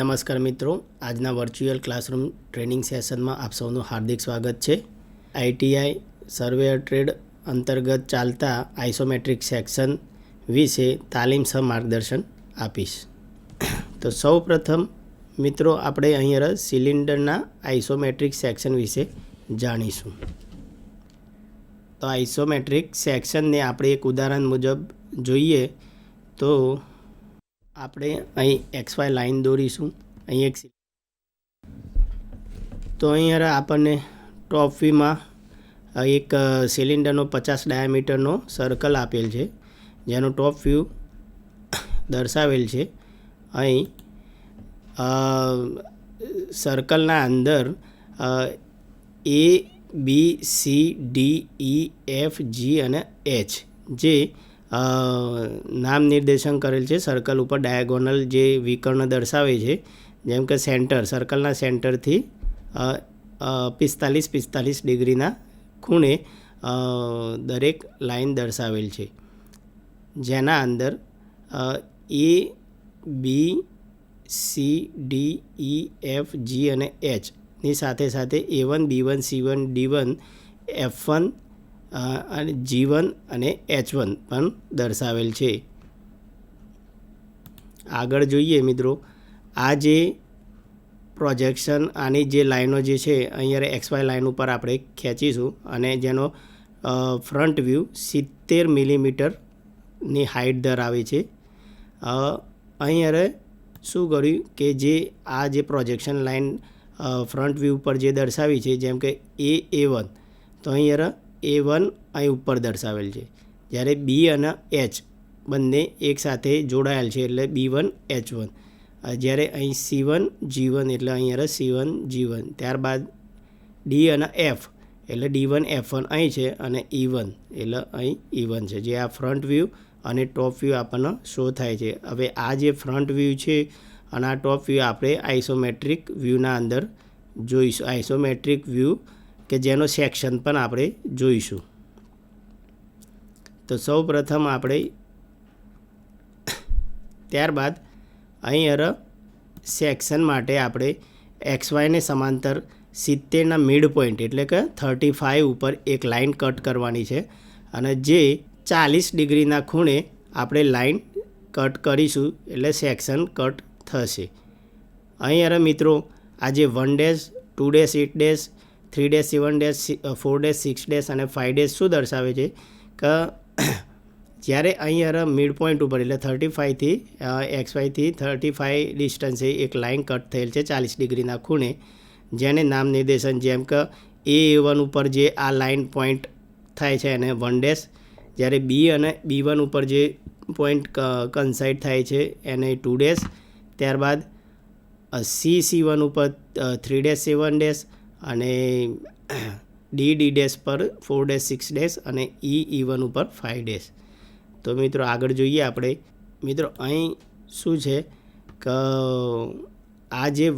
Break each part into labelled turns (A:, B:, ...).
A: નમસ્કાર મિત્રો. આજના વર્ચ્યુઅલ ક્લાસરૂમ ટ્રેનિંગ સેશનમાં આપ સૌનું હાર્દિક સ્વાગત છે. આઈટીઆઈ સર્વેયર ટ્રેડ અંતર્ગત ચાલતા આઇસોમેટ્રિક સેક્શન વિશે તાલીમ સહ માર્ગદર્શન આપીશ. તો સૌ પ્રથમ મિત્રો આપણે અહીંયા સિલિન્ડરના આઇસોમેટ્રિક સેક્શન વિશે જાણીશું. તો આઇસોમેટ્રિક સેક્શનને આપણે એક ઉદાહરણ મુજબ જોઈએ તો આપણે અહીં એક્સ વાય લાઈન દોરીશું. અહીં એક તો અહીંયા આપણને ટોપ વ્યૂમાં એક સિલિન્ડરનો પચાસ ડાયામીટરનો સર્કલ આપેલ છે. જેનો ટોપ વ્યૂ દર્શાવેલ છે. અહીં સર્કલના અંદર A B C D E F G અને એચ જે નામ નિર્દેશન કરેલ છે સર્કલ ઉપર ડાયાગોનલ જે વિકર્ણ દર્શાવે છે, જેમ કે સેન્ટર, સર્કલના સેન્ટરથી પિસ્તાલીસ પિસ્તાલીસ ડિગ્રીના ખૂણે દરેક લાઈન દર્શાવેલ છે. જેના અંદર A, B, C, D, E, F, G અને એચની સાથે સાથે A one, B one, C one, D one, F one અને જી વન અને એચ વન પણ દર્શાવેલ છે. આગળ જોઈએ મિત્રો, આ જે પ્રોજેક્શન આની જે લાઈનો જે છે, અહીંયા એક્સ વાય લાઈન ઉપર આપણે ખેંચીશું અને જેનો ફ્રન્ટ વ્યૂ સિત્તેર મિલીમીટરની હાઇટ ધરાવે છે. અહીંયા શું કર્યું કે જે આ જે પ્રોજેક્શન લાઈન ફ્રન્ટ વ્યૂ ઉપર જે દર્શાવી છે, જેમ કે એ એ વન તો અહીંયા એ વન અહીં ઉપર દર્શાવેલ છે. જ્યારે બી અને એચ બંને એકસાથે જોડાયેલ છે એટલે બી વન એચ વન જ્યારે અહીં સી વન જી વન એટલે અહીંયા સી વન જી વન ત્યારબાદ ડી અને એફ એટલે ડી વન એફ વન અહીં છે અને ઈ વન એટલે અહીં ઈ વન છે. જે આ ફ્રન્ટ વ્યૂ અને ટોપ વ્યૂ આપણને શો થાય છે. હવે આ જે ફ્રન્ટ વ્યૂ છે અને આ ટોપ વ્યૂ આપણે આઇસોમેટ્રિક વ્યૂના અંદર જોઈશું. આઇસોમેટ્રિક વ્યૂ કે જેનો સેક્શન પણ આપણે જોઈશું. તો સૌ પ્રથમ આપણે ત્યારબાદ અહીં અર સેક્શન માટે આપણે એક્સ વાયને સમાંતર સિત્તેરના મિડ પોઈન્ટ એટલે કે થર્ટી ફાઇવ ઉપર એક લાઇન કટ કરવાની છે અને જે ચાલીસ ડિગ્રીના ખૂણે આપણે લાઇન કટ કરીશું એટલે સેક્શન કટ થશે. અહીં અરે મિત્રો આજે one dash, two dash, eight dash three dash seven dash four dash six dash અને ફાઇવ ડેશ શું દર્શાવે છે? કે જ્યારે અહીંયા મિડ પોઈન્ટ ઉપર, એટલે થર્ટી ફાઇવથી એક્સ વાયથી થર્ટી ફાઇવ ડિસ્ટન્સે એક લાઇન કટ થયેલ છે ચાલીસ ડિગ્રીના ખૂણે, જેને નામ નિર્દેશન જેમ કે એ વન ઉપર જે આ લાઇન પોઈન્ટ થાય છે એને વન ડેશ જ્યારે બી અને બી વન ઉપર જે પોઈન્ટ કન્સાઇડ થાય છે એને ટુ ડેશ ત્યારબાદ સી સી વન ઉપર થ્રી ડેશ સેવન ડેશ અને ડી ડી ડેશ પર ફોર ડેશ, સિક્સ ડેશ અને ઈ ઈ વન ઉપર ફાઇવ ડેશ. તો મિત્રો આગળ જોઈએ આપણે. મિત્રો અહીં શું છે કે આ જે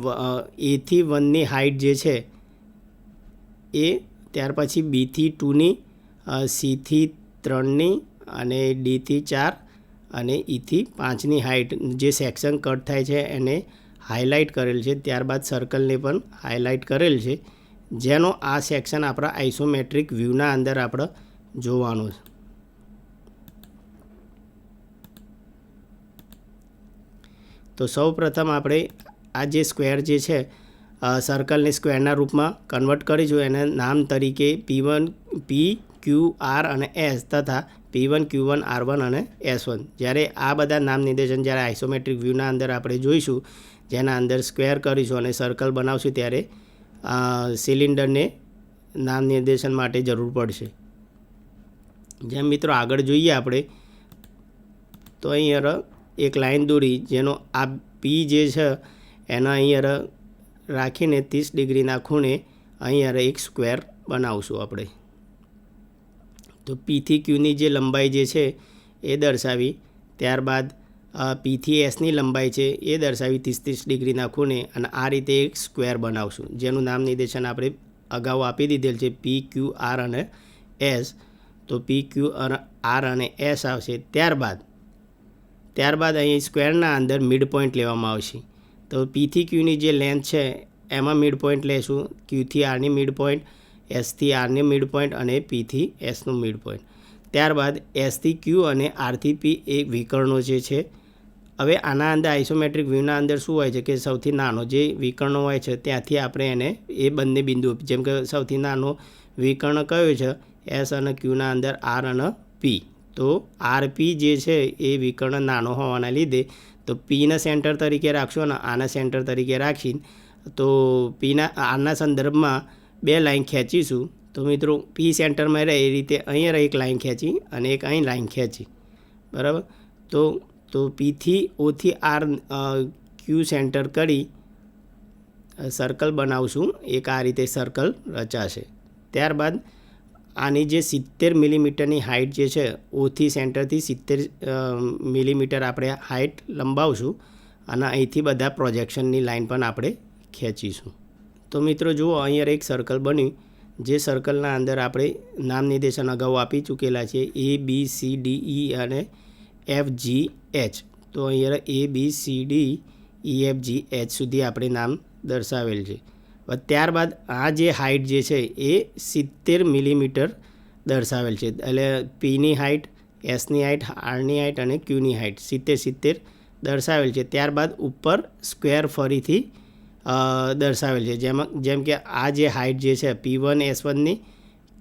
A: એથી વનની હાઇટ જે છે, એ ત્યાર પછી બીથી ટુની સીથી ત્રણની અને ડીથી ચાર અને ઈથી પાંચની હાઇટ જે સેક્શન કટ થાય છે એને હાઇલાઇટ કરેલ છે, ત્યારબાદ સર્કલને પણ હાઇલાઇટ કરેલ છે, જેનો આ સેક્શન આપણા આઇસોમેટ્રિક વ્યૂના અંદર આપણે જોવાનું છે. તો સૌ પ્રથમ આપણે આ જે સ્ક્વેર જે છે સર્કલને સ્ક્વેરના રૂપમાં કન્વર્ટ કરીશું. એને નામ તરીકે P one, P Q R અને એસ તથા P one, Q one, R one અને એસ વન. જ્યારે આ બધા નામ નિર્દેશન જ્યારે આઇસોમેટ્રિક વ્યૂના અંદર આપણે જોઈશું જેના અંદર સ્ક્વેર કરીશું અને સર્કલ બનાવશું ત્યારે સિલિન્ડરને નામ નિર્દેશન માટે જરૂર પડશે. જેમ મિત્રો આગળ જોઈએ આપણે, તો અહીંયા એક લાઈન દોરી, જેનો આ પી જે છે, એનો અહીંયા રાખીને ત્રીસ ડિગ્રીના ખૂણે અહીંયા એક સ્ક્વેર બનાવશું આપણે. તો પીથી ક્યુની જે લંબાઈ જે છે, એ દર્શાવી, ત્યારબાદ પીથી એસની લંબાઈ છે એ દર્શાવી ત્રીસ ત્રીસ ડિગ્રીના ખૂણે અને આ રીતે એક સ્ક્વેર બનાવશું. જેનું નામ નિર્દેશન આપણે અગાઉ આપી દીધેલ છે પી ક્યુ આર અને એસ. તો પી ક્યુ આર અને એસ આવશે. ત્યારબાદ ત્યારબાદ અહીં સ્ક્વેરના અંદર મિડ પોઈન્ટ લેવામાં આવશે. તો પીથી ક્યુની જે લેન્થ છે એમાં મિડ પોઈન્ટ લેશું. ક્યુથી આરની મિડ પોઈન્ટ એસથી આરની મિડ પોઈન્ટ અને પીથી એસનું મિડ પોઈન્ટ. ત્યારબાદ એસથી ક્યુ અને આરથી પી એ વિકર્ણો જે છે હવે આના અંદર આઇસોમેટ્રિક વ્યૂના અંદર શું હોય છે કે સૌથી નાનો જે વિકર્ણો હોય છે, ત્યાંથી આપણે એને એ બંને બિંદુઓ જેમ કે સૌથી નાનો વિકર્ણ કયો છે? એસ અને ક્યુના અંદર આર અને પી. તો આર પી જે છે એ વિકર્ણ નાનો હોવાના લીધે તો પીના સેન્ટર તરીકે રાખશો અને આના સેન્ટર તરીકે રાખીને તો પીના આરના સંદર્ભમાં બે લાઈન ખેંચીશું. તો મિત્રો, પી સેન્ટરમાં રહે એ રીતે અહીંયા એક લાઈન ખેંચી અને એક અહીં લાઈન ખેંચી. બરાબર? તો તો પીથી ઓથી આર ક્યુ સેન્ટર કરી સર્કલ બનાવશું. એક આ રીતે સર્કલ રચાશે. ત્યારબાદ આની જે સિત્તેર મિલીમીટરની હાઇટ જે છે ઓથી સેન્ટરથી સિત્તેર મિલીમીટર આપણે હાઇટ લંબાવશું અને અહીંથી બધા પ્રોજેક્શનની લાઇન પણ આપણે ખેંચીશું. તો મિત્રો જુઓ, અહીંયા એક સર્કલ બન્યું. જે સર્કલના અંદર આપણે નામ નિર્દેશન અગાઉ આપી ચૂકેલા છે એ બી સી ડી ઈ અને એફ જી એચ તો અહીંયા A B C D E F G H સુધી આપણે નામ દર્શાવેલ છે. ત્યારબાદ આ જે હાઇટ જે છે એ સિત્તેર મિલીમીટર દર્શાવેલ છે. એટલે પીની હાઇટ એસની હાઇટ આરની હાઇટ અને ક્યુની હાઇટ સિત્તેર સિત્તેર દર્શાવેલ છે. ત્યારબાદ ઉપર સ્ક્વેર ફરીથી દર્શાવેલ છે. જેમાં, જેમ કે આ જે હાઇટ જે છે પી વન એસ વનની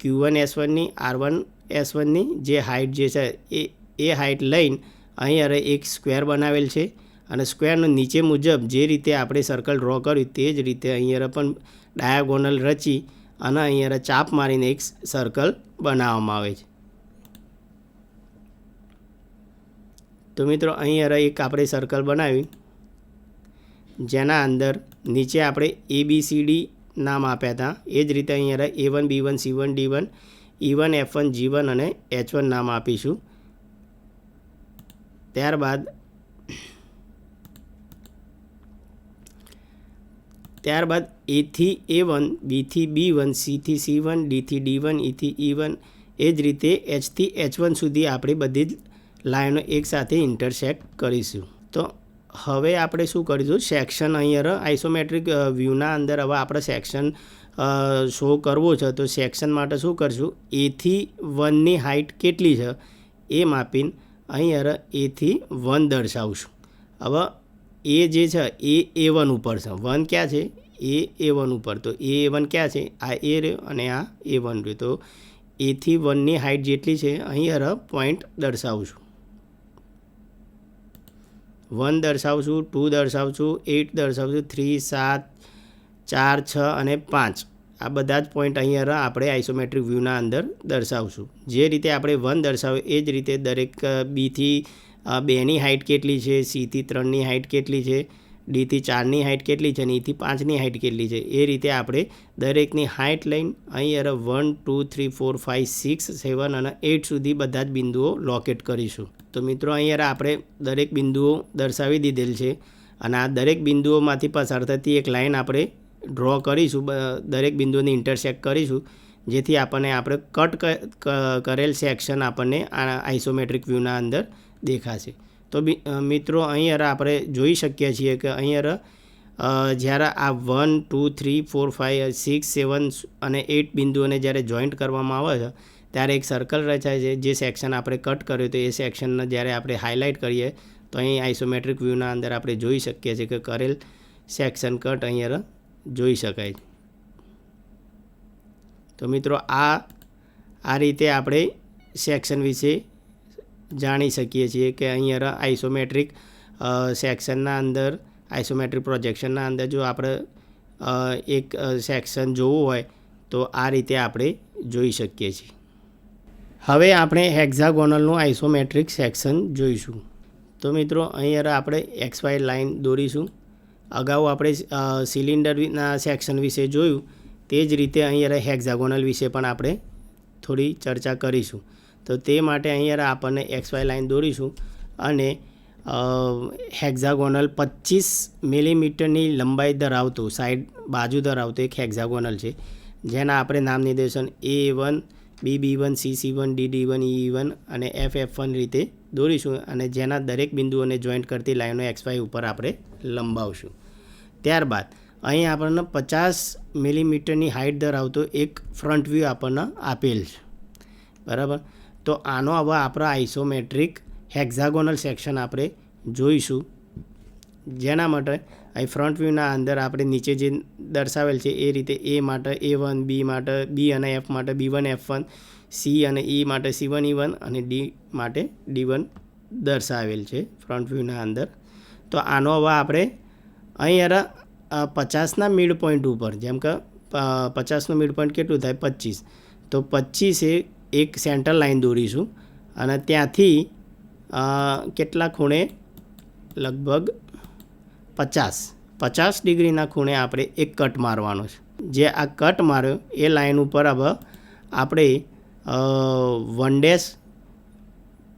A: ક્યુ વન એસ વનની આર વન એસ વનની જે હાઇટ જે છે એ એ હાઇટ લઈને અહીં અરે એક સ્ક્વેર બનાવેલ છે અને સ્ક્વેરનો નીચે મુજબ જે રીતે આપણે સર્કલ ડ્રો કર્યું તે જ રીતે અહીંયા પણ ડાયાગોનલ રચી અને અહીંયા ચાપ મારીને એક સર્કલ બનાવવામાં આવે છે. તો મિત્રો અહીંયા એક આપણે સર્કલ બનાવી જેના અંદર નીચે આપણે એ બી સી ડી નામ આપ્યા હતા. એ જ રીતે અહીંયા A one B one C one D one E one F one G one અને એચ વન નામ આપીશું. ત્યારબાદ ત્યારબાદ એથી એ વન બીથી બી વન સીથી સી વન ડીથી ડી વન ઈથી ઈ વન એ જ રીતે એચથી એચ વન સુધી આપણે બધી જ લાઈનો એકસાથે ઇન્ટરસેક્ટ કરીશું. તો હવે આપણે શું કરીશું? સેક્શન અહીંયા આઇસોમેટ્રિક વ્યૂના અંદર હવે આપણે સેક્શન શો કરવો છે. તો સેક્શન માટે શું કરશું? એથી વનની હાઇટ કેટલી છે? એ માપીને અહીંયા એથી વન દર્શાવશું હવે એ જે છે, એ એ વન ઉપર છે. વન ક્યાં છે? એ એ વન ઉપર. તો એ એ વન ક્યાં છે? આ એ રહ્યો અને આ એ વન રહ્યો. તો એથી વનની હાઇટ જેટલી છે અહીં પોઈન્ટ દર્શાવશું વન દર્શાવશું ટુ દર્શાવશું એટ દર્શાવશું થ્રી, સાત, ચાર, છ અને પાંચ. આ બધા જ પોઈન્ટ અહીંયા આપણે આઇસોમેટ્રિક વ્યૂના અંદર દર્શાવશું. જે રીતે આપણે વન દર્શાવ્યું એ જ રીતે દરેક બીથી બેની હાઇટ કેટલી છે સીથી ત્રણની હાઇટ કેટલી છે ડીથી ચારની હાઇટ કેટલી છે અને ઈથી પાંચની હાઇટ કેટલી છે. એ રીતે આપણે દરેકની હાઇટ લઈને અહીં one two three four five six seven અને એટ સુધી બધા જ બિંદુઓ લોકેટ કરીશું. તો મિત્રો અહીંયા આપણે દરેક બિંદુઓ દર્શાવી દીધેલ છે અને આ દરેક બિંદુઓમાંથી પસાર થતી એક લાઈન આપણે ડ્રો કરીશું દરેક બિંદુને ઇન્ટરસેક્ટ કરીશું, જેથી આપણને આપણે કટ કરેલ સેક્શન આપણને આ આઇસોમેટ્રિક વ્યૂના અંદર દેખાશે. તો મિત્રો, અહીંયા આપણે જોઈ શકીએ છીએ કે અહીંયા જ્યારે આ one two three four five six seven અને એઈટ બિંદુઓને જ્યારે જોઈન્ટ કરવામાં આવે છે, ત્યારે એક સર્કલ રચાય છે, જે સેક્શન આપણે કટ કર્યું તો એ સેક્શનને જ્યારે આપણે હાઇલાઇટ કરીએ, તો અહીં આઇસોમેટ્રિક વ્યૂના અંદર આપણે જોઈ શકીએ છીએ કે કરેલ સેક્શન કટ અહીંયા જોઈ શકાય. તો મિત્રો આ આ રીતે આપણે સેક્શન વિશે જાણી શકીએ છીએ કે અહીંયા આઇસોમેટ્રિક સેક્શનના અંદર, આઇસોમેટ્રિક પ્રોજેક્શનના અંદર જો આપણે એક સેક્શન જોવું હોય તો આ રીતે આપણે જોઈ શકીએ છીએ. હવે આપણે હેક્ઝાગોનલનું આઇસોમેટ્રિક સેક્શન જોઈશું. તો મિત્રો, અહીંયા આપણે એક્સ વાય લાઇન દોરીશું. અગાઉ આપણે સિલિન્ડરના સેક્શન વિશે જોયું, તે જ રીતે અહીંયા હેક્ઝાગોનલ વિશે પણ આપણે થોડી ચર્ચા કરીશું. તો તે માટે અહીંયા આપણને એક્સ વાય લાઇન દોરીશું અને હેક્ઝાગોનલ પચીસ મિલીમીટરની લંબાઈ ધરાવતું સાઈડ બાજુ ધરાવતું એક હેક્ઝાગોનલ છે. જેના આપણે નામ નિર્દેશન A one B B one C C one D D one E one અને એફ એફ વન રીતે દોરીશું અને જેના દરેક બિંદુઓને જોઈન્ટ કરતી લાઈનો એક્સ વાય ઉપર આપણે લંબાવશું. ત્યારબાદ અહીં આપણને પચાસ મિલીમીટરની હાઇટ ધરાવતો એક ફ્રન્ટ વ્યૂ આપણને આપેલ છે. બરાબર? તો આનો હવે આપણો આઇસોમેટ્રિક હેક્ઝાગોનલ સેક્શન આપણે જોઈશું. જેના માટે અહીં ફ્રન્ટ વ્યૂના અંદર આપણે નીચે જે દર્શાવેલ છે એ રીતે એ માટે એ વન બી માટે બી અને એફ માટે B one F one C અને ઈ માટે સી વન ઈ વન અને ડી માટે ડી વન દર્શાવેલ છે ફ્રન્ટ વ્યૂના અંદર. તો આનો હવે આપણે અહીં યાર પચાસના મિડ પોઈન્ટ ઉપર, જેમ કે પચાસનું મિડ પોઈન્ટ કેટલું થાય? પચીસ. તો પચીસે એક સેન્ટર લાઈન દોરીશું અને ત્યાંથી કેટલા ખૂણે? લગભગ પચાસ. પચાસ ડિગ્રીના ખૂણે આપણે એક કટ મારવાનો છે. જે આ કટ માર્યો, એ લાઇન ઉપર હવે આપણે one dash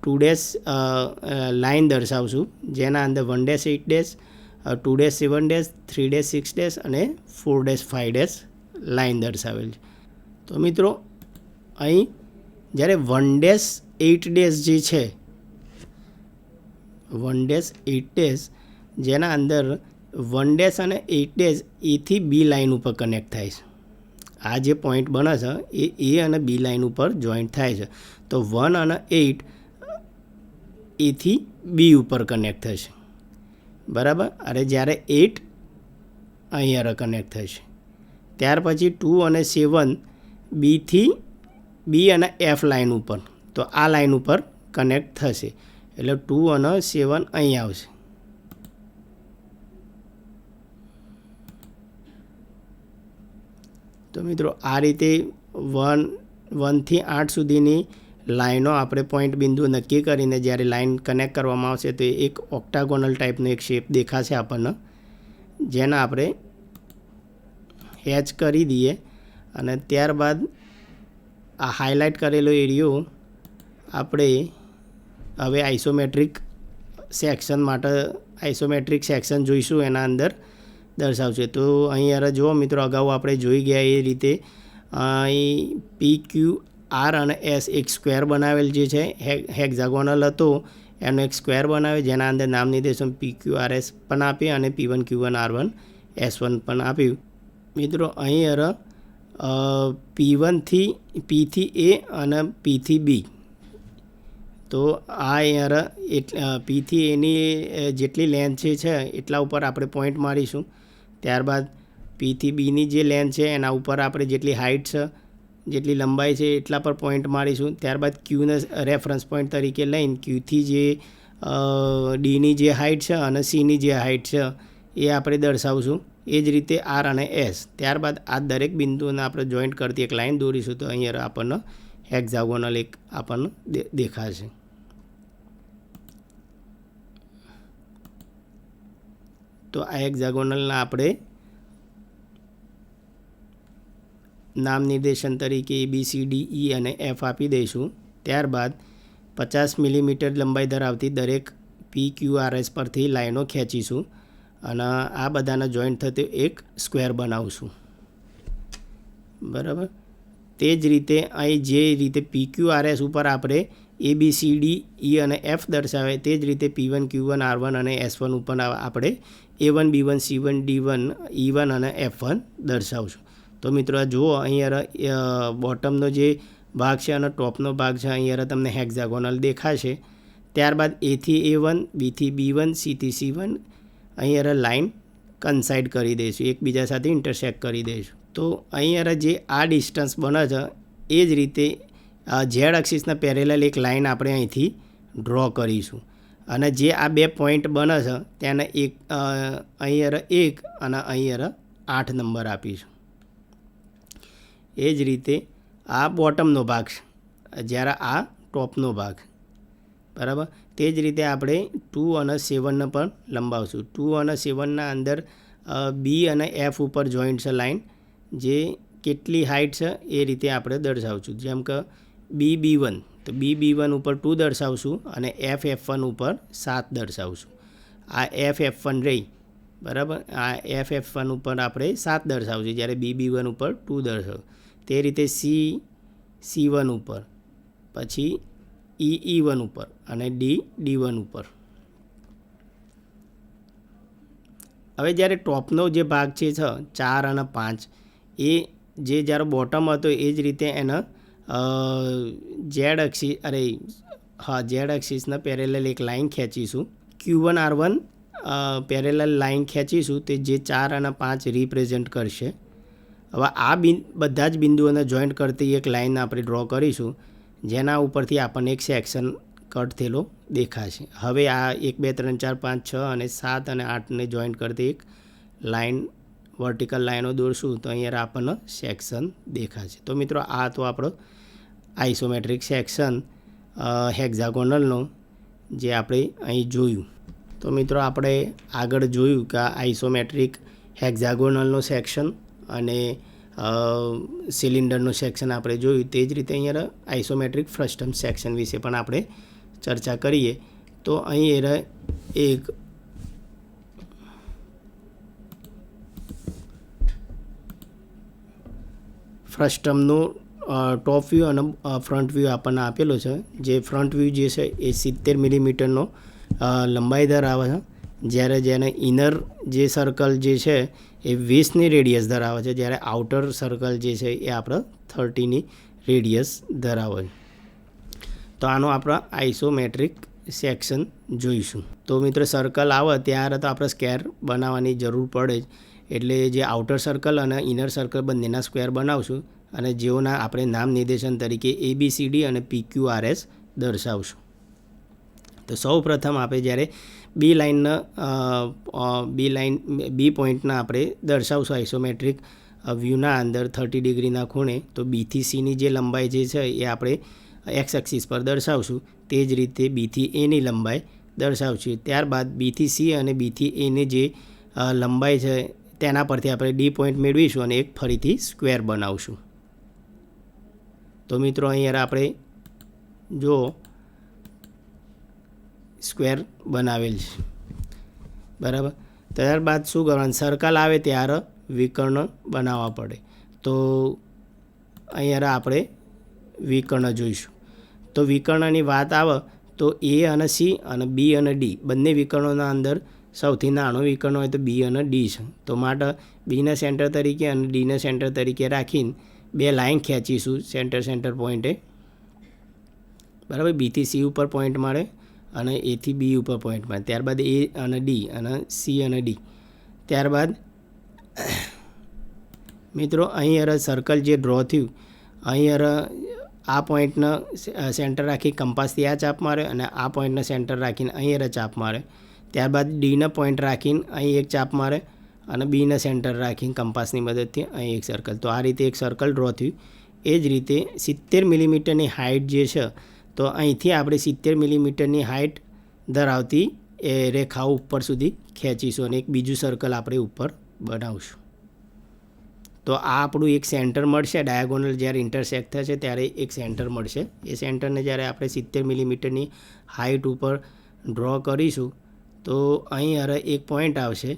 A: two dash line દર્શાવશું. જેના અંદર one dash eight dash two dash seven dash three dash six dash અને four dash five dash line દર્શાવેલ છે. તો મિત્રો, અહીં જ્યારે વન ડેશ એઇટ ડેઝ જે છે વન ડેઝ એઇટ ડેઝ જેના અંદર વન ડેઝ અને એઇટ ડેઝ એથી બી લાઇન ઉપર કનેક્ટ થાય છે. આ જે પોઈન્ટ બને છે, એ એ અને બી લાઇન ઉપર જોઈન્ટ થાય છે. તો વન અને એઇટ એથી બી ઉપર કનેક્ટ થશે. બરાબર? અરે જ્યારે એટ અહીંયા કનેક્ટ થશે. ત્યાર પછી ટુ અને સેવન બીથી બી અને એફ લાઇન ઉપર. તો આ લાઇન ઉપર કનેક્ટ થશે. એટલે ટુ અને સેવન અહીં આવશે. તો મિત્રો, આ રીતે વન વનથી આઠ સુધીની લાઈનો આપણે પોઈન્ટ બિંદુ નક્કી કરીને જ્યારે લાઈન કનેક્ટ કરવામાં આવશે તો એક ઓક્ટાગોનલ ટાઈપનો એક શેપ દેખાશે આપણને. જેને આપણે હેચ કરી દઈએ અને ત્યારબાદ આ હાઇલાઇટ કરેલો એરિયો આપણે હવે આઇસોમેટ્રિક સેક્શન માટે આઇસોમેટ્રિક સેક્શન જોઈશું એના અંદર દર્શાવશે. તો અહીં યાર જુઓ મિત્રો, અગાઉ આપણે જોઈ ગયા એ રીતે અહીં પી ક્યુ આર અને એસ એક સ્ક્વેર બનાવેલ જે છે હેક્ઝાગોનલ હતો. એનો એક સ્ક્વેર બનાવે, જેના અંદર નામ નિર્દેશન પી ક્યુ આર એસ પણ આપી અને P one Q one R one S one પણ આપ્યું. મિત્રો, અહીં અર પી વનથી પીથી એ અને પીથી બી. તો આ યાર એટ પીથી એની જેટલી લેન્થ છે, એટલા ઉપર આપણે પોઈન્ટ મારીશું. ત્યારબાદ પીથી બીની જે લેન્થ છે, એના ઉપર આપણે જેટલી હાઇટ છે જેટલી લંબાઈ છે એટલા પર પોઈન્ટ મારીશું. ત્યારબાદ ક્યુને રેફરન્સ પોઈન્ટ તરીકે લઈને ક્યુથી જે ડીની જે હાઇટ છે અને સીની જે હાઇટ છે, એ આપણે દર્શાવશું. એ જ રીતે આર અને એસ ત્યારબાદ આ દરેક બિંદુને આપણે જોઈન્ટ કરતી એક લાઈન દોરીશું તો અહીંયા આપણને હેક્ઝાગોનલ એક આપણને દેખાશે. તો આ હેક્ઝાગોનલના આપણે નામ નિર્દેશન તરીકે બી સી ડી ઈ અને એફ આપી દઈશું. ત્યારબાદ પચાસ મિલીમીટર લંબાઈ ધરાવતી દરેક પી ક્યુ આર એસ પરથી લાઈનો ખેંચીશું અને આ બધાના જોઈન્ટ થતું એક સ્ક્વેર બનાવશું. બરાબર? તે જ રીતે અહીં જે રીતે પી ક્યુ આર એસ ઉપર આપણે એ બી સી ડી ઈ અને એફ દર્શાવે તે જ રીતે P one Q one R one અને એસ વન ઉપર આપણે A one B one C one D one E one અને એફ વન દર્શાવશું. તો મિત્રો આ જુઓ, અહીંયા બોટમનો જે ભાગ છે અને ટોપનો ભાગ છે, અહીંયા તમને હેક્ઝાગોનલ દેખાશે. ત્યારબાદ એથી એ વન બીથી બી વન સીથી સી વન અહીંયા લાઇન કન્સાઇડ કરી દઈશું. એકબીજા સાથે ઇન્ટરસેક્ટ કરી દઈશું. તો અહીંયા જે આ ડિસ્ટન્સ બને છે, એ જ રીતે ઝેડ એક્સિસના પેરેલલ એક લાઇન આપણે અહીંથી ડ્રો કરીશું. અને જે આ બે પોઈન્ટ બને છે, તેને એક અહીંયા એક અને અહીંયા આઠ નંબર આપીશું. એ જ રીતે આ બોટમનો ભાગ જ્યારે આ ટોપનો ભાગ. બરાબર? તે જ રીતે આપણે ટુ અને સેવનને પણ લંબાવશું. ટુ અને સેવનના અંદર બી અને એફ ઉપર જોઈન્ટ છે લાઇન જે કેટલી હાઇટ છે એ રીતે આપણે દર્શાવશું. જેમ કે બી બી વન. તો બી બી વન ઉપર ટુ દર્શાવશું અને એફ એફ વન ઉપર સાત દર્શાવશું. આ એફ એફ વન રહી. બરાબર? આ એફ એફ વન ઉપર આપણે સાત દર્શાવશું. જ્યારે બી બી વન ઉપર ટુ દર્શાવ તે રીતે સી સી વન ઉપર, પછી ઈ ઈ વન ઉપર અને ડી ડી વન ઉપર. હવે જ્યારે ટોપનો જે ભાગ છે છ, ચાર અને પાંચ, એ જે જ્યારે બોટમ હતો એ જ રીતે એના ઝેડ અક્ષી અરે, હા ઝેડ અક્ષીસના પેરેલલ એક line ખેંચીશું. Q one R one parallel line ખેંચીશું તે જે ચાર અને પાંચ રિપ્રેઝેન્ટ કરશે. હવે આ બિન, બધા જ બિંદુઓને જોઈન્ટ કરતી એક લાઈન આપણે ડ્રો કરીશું, જેના ઉપરથી આપણને એક સેક્શન કટ થયેલો દેખાશે. હવે આ એક, બે, ત્રણ, ચાર, પાંચ, છ અને સાત અને આઠને જોઈન્ટ કરતી એક લાઈન વર્ટિકલ લાઈનો દોરશું, તો અહીંયા આપણને સેક્શન દેખાશે. તો મિત્રો, આ તો આપણો આઇસોમેટ્રિક સેક્શન હેક્ઝાગોનલનો જે આપણે અહીં જોયું. તો મિત્રો, આપણે આગળ જોયું કે આ આઇસોમેટ્રિક હેક્ઝાગોનલનો સેક્શન અને સિલિન્ડરનું સેક્શન આપણે જોયું તે જ રીતે અહીંયા આઇસોમેટ્રિક ફ્રસ્ટમ સેક્શન વિશે પણ આપણે ચર્ચા કરીએ. તો અહીં એ એક ફ્રસ્ટમનું ટોપ વ્યૂ અને ફ્રન્ટ વ્યૂ આપણને આપેલો છે. જે ફ્રન્ટ વ્યૂ જે છે એ સિત્તેર મિલીમીટરનો લંબાઈ ધરાવે છે. જ્યારે જેને ઇનર જે સર્કલ જે છે એ વીસની રેડિયસ ધરાવે છે, જ્યારે આઉટર સર્કલ જે છે એ આપણે થર્ટીની રેડિયસ ધરાવે છે. તો આનો આપણે આઇસોમેટ્રિક સેક્શન જોઈશું. તો મિત્રો સર્કલ આવે ત્યારે તો આપણે સ્કેર બનાવવાની જરૂર પડે જ. એટલે જે આઉટર સર્કલ અને ઇનર સર્કલ બંનેના સ્ક્વેર બનાવશું અને જેઓના આપણે નામ નિર્દેશન તરીકે એ બી સી ડી અને પી ક્યુ આર એસ દર્શાવશું. તો સૌ પ્રથમ આપણે જ્યારે બી લાઇનના બી લાઇન, બી પોઈન્ટના આપણે દર્શાવશું આઇસોમેટ્રિક વ્યૂના અંદર થર્ટી ડિગ્રીના ખૂણે. તો બીથી સીની જે લંબાઈ જે છે એ આપણે એક્સ એક્સિસ પર દર્શાવશું. તે જ રીતે બીથી એની લંબાઈ દર્શાવશું. ત્યારબાદ બીથી સી અને બીથી એની જે લંબાઈ છે તેના પરથી આપણે ડી પોઈન્ટ મેળવીશું અને એક ફરીથી સ્ક્વેર બનાવશું. તો મિત્રો અહીંયા આપણે જો સ્ક્વેર બનાવેલ છે. બરાબર? ત્યારબાદ શું કરવાનું? સર્કલ આવે ત્યારે વિકર્ણ બનાવવા પડે. તો અહીંયા આપણે વિકર્ણ જોઈશું. તો વિકર્ણની વાત આવે તો એ અને સી અને બી અને ડી. બંને વિકર્ણોના અંદર સૌથી નાનો વિકર્ણ હોય તો બી અને ડી છે. તો માટે બીને સેન્ટર તરીકે અને ડીને સેન્ટર તરીકે રાખીને બે લાઈન ખેંચીશું સેન્ટર સેન્ટર પોઈન્ટે. બરાબર? બીથી સી ઉપર પોઈન્ટ મળે. અને એથી બી ઉપર પોઈન્ટ મારે. ત્યારબાદ એ અને ડી અને સી અને ડી ત્યારબાદ, મિત્રો, અહીં સર્કલ જે ડ્રો થયું, અહીં આ પોઈન્ટને સેન્ટર રાખી કંપાસથી આ ચાપ મારે અને આ પોઈન્ટને સેન્ટર રાખીને અહીં ચાપ મારે. ત્યારબાદ ડીને પોઈન્ટ રાખીને અહીં એક ચાપ મારે અને બીને સેન્ટર રાખીને કંપાસની મદદથી અહીં એક સર્કલ તો આ રીતે એક સર્કલ ડ્રો થયું. એ જ રીતે સિત્તેર મિલીમીટરની હાઇટ જે છે તો અહીંથી આપણે સિત્તેર મિલીમીટરની હાઇટ ધરાવતી એ રેખાઓ ઉપર સુધી ખેંચીશું અને એક બીજું સર્કલ આપણે ઉપર બનાવશું. તો આ આપણું એક સેન્ટર મળશે ડાયાગોનલ જ્યારે ઇન્ટરસેક્ટ થશે ત્યારે એક સેન્ટર મળશે. એ સેન્ટરને જ્યારે આપણે સિત્તેર મિલીમીટરની હાઇટ ઉપર ડ્રો કરીશું, તો અહીં અરે એક પોઈન્ટ આવશે,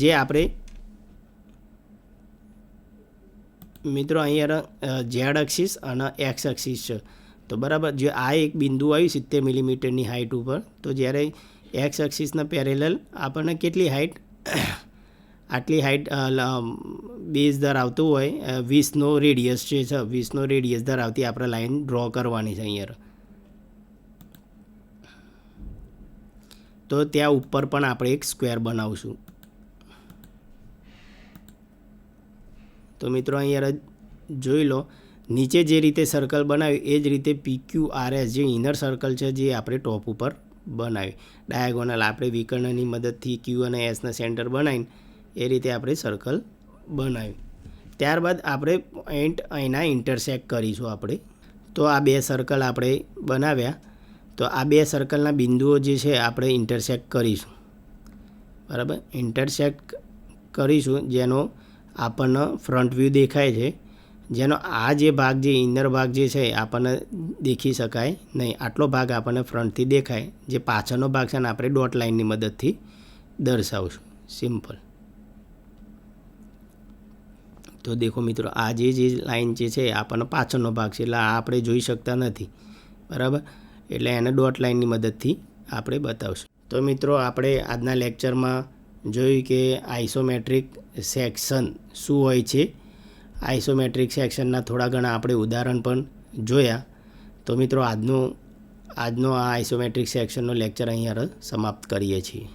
A: જે આપણે મિત્રો અહીંયા ઝેડ અક્ષિસ અને એક્સ અક્ષિસ છે. તો બરાબર, જે આ એક બિંદુ આવ્યું સિત્તેર મિલીમીટરની હાઇટ ઉપર, તો જ્યારે એક્સ એક્સિસના પેરેલલ આપણને કેટલી હાઇટ આટલી હાઇટ બેઝ ધરાવતું હોય વીસનો રેડિયસ છે, વીસનો રેડિયસ ધરાવતી આપણે લાઈન ડ્રો કરવાની છે અહીંયા. તો ત્યાં ઉપર પણ આપણે એક સ્ક્વેર બનાવશું. તો મિત્રો અહીંયા જોઈ લો નીચે જે રીતે સર્કલ બનાવ્યું એ જ રીતે પીક્યુ આરએસ જે ઇનર સર્કલ છે, જે આપણે ટોપ ઉપર બનાવી. ડાયાગોનલ આપણે વિકર્ણની મદદથી ક્યુ અને એસના સેન્ટર બનાવીને, એ રીતે આપણે સર્કલ બનાવ્યું ત્યારબાદ આપણે પોઈન્ટ અહીંના ઇન્ટરસેક્ટ કરીશું આપણે. તો આ બે સર્કલ આપણે બનાવ્યા. તો આ બે સર્કલના બિંદુઓ જે છે, આપણે ઇન્ટરસેક્ટ કરીશું. બરાબર? ઇન્ટરસેક્ટ કરીશું, જેનો આપણને ફ્રન્ટ વ્યૂ દેખાય છે. જેનો આ જે ભાગ જે ઇનર ભાગ જે છે આપણને દેખી શકાય નહીં. આટલો ભાગ આપણને ફ્રન્ટથી દેખાય. જે પાછળનો ભાગ છે ને આપણે ડોટ લાઇનની મદદથી દર્શાવશું. સિમ્પલ. તો દેખો મિત્રો, આ જે જે લાઈન જે છે આપણને પાછળનો ભાગ છે. એટલે આ આપણે જોઈ શકતા નથી. બરાબર? એટલે એને ડોટ લાઇનની મદદથી આપણે બતાવશું. તો મિત્રો, આપણે આજના લેક્ચરમાં જોયું કે આઇસોમેટ્રિક સેક્શન શું હોય છે? આઇસોમેટ્રિક સેક્શનના થોડા ઘણા આપણે ઉદાહરણ પણ જોયા. તો મિત્રો આજનું, આજનો આ આઇસોમેટ્રિક સેક્શનનો લેક્ચર અહીંયા સમાપ્ત કરીએ છીએ.